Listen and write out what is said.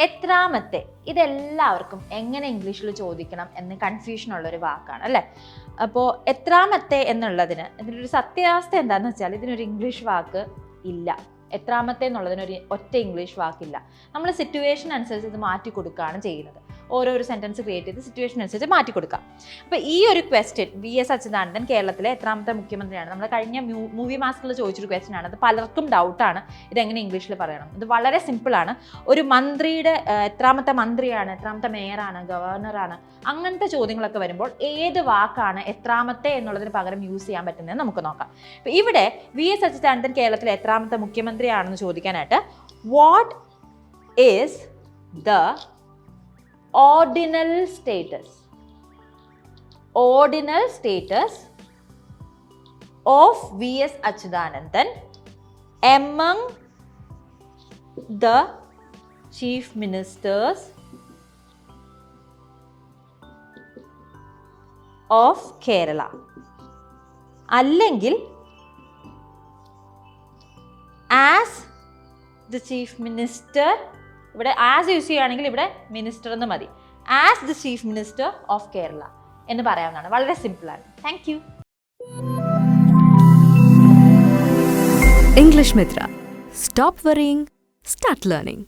എത്രാമത്തെ? ഇതെല്ലാവർക്കും എങ്ങനെ ഇംഗ്ലീഷിൽ ചോദിക്കണം എന്ന് കൺഫ്യൂഷൻ ഉള്ളൊരു വാക്കാണ് അല്ലേ? അപ്പോൾ എത്രാമത്തെ എന്നുള്ളതിന് ഇതിനൊരു സത്യാവസ്ഥ എന്താണെന്ന് വെച്ചാൽ ഇതിനൊരു ഇംഗ്ലീഷ് വാക്ക് ഇല്ല. എത്രാമത്തെ എന്നുള്ളതിനൊരു ഒറ്റ ഇംഗ്ലീഷ് വാക്കില്ല. നമ്മൾ സിറ്റുവേഷൻ അനുസരിച്ച് ഇത് മാറ്റി കൊടുക്കുകയാണ് ചെയ്യുന്നത്. ഓരോരോ സെന്റൻസ് ക്രിയേറ്റ് ചെയ്ത് സിറ്റുവേഷൻ അനുസരിച്ച് മാറ്റി കൊടുക്കാം. അപ്പോൾ ഈ ഒരു ക്വസ്റ്റ്യൻ വി എസ് അച്യുതാനന്ദൻ കേരളത്തിലെ എത്രാമത്തെ മുഖ്യമന്ത്രിയാണ്. നമ്മൾ കഴിഞ്ഞ മൂവി മാസ്കിൽ ചോദിച്ചൊരു ക്വസ്റ്റ്യൻ ആണ്. അത് പലർക്കും ഡൗട്ടാണ് ഇതെങ്ങനെ ഇംഗ്ലീഷിൽ പറയണം? ഇത് വളരെ സിമ്പിളാണ് ഒരു മന്ത്രിയുടെ എത്രാമത്തെ മന്ത്രിയാണ് എത്രാമത്തെ മേയറാണ് ഗവർണറാണ് അങ്ങനത്തെ ചോദ്യങ്ങളൊക്കെ വരുമ്പോൾ ഏത് വാക്കാണ് എത്രാമത്തെ എന്നുള്ളതിന് പകരം യൂസ് ചെയ്യാൻ പറ്റുന്നത് നമുക്ക് നോക്കാം. ഇപ്പോൾ ഇവിടെ വി എസ് അച്യുതാനന്ദൻ കേരളത്തിലെ എത്രാമത്തെ മുഖ്യമന്ത്രിയാണെന്ന് ചോദിക്കാനായിട്ട് what is the ordinal status ordinal status of V S Achuthanandan among the chief ministers of Kerala അല്ലെങ്കിൽ ആസ് ദ ചീഫ് മിനിസ്റ്റർ ഇവിടെ ആസ് യൂസ് ചെയ്യുകയാണെങ്കിൽ ഇവിടെ മിനിസ്റ്റർ എന്ന് മതി. As the chief minister of Kerala എന്ന് പറയാവുന്നതാണ്. വളരെ സിമ്പിളാണ് thank you English Mitra stop worrying, start learning.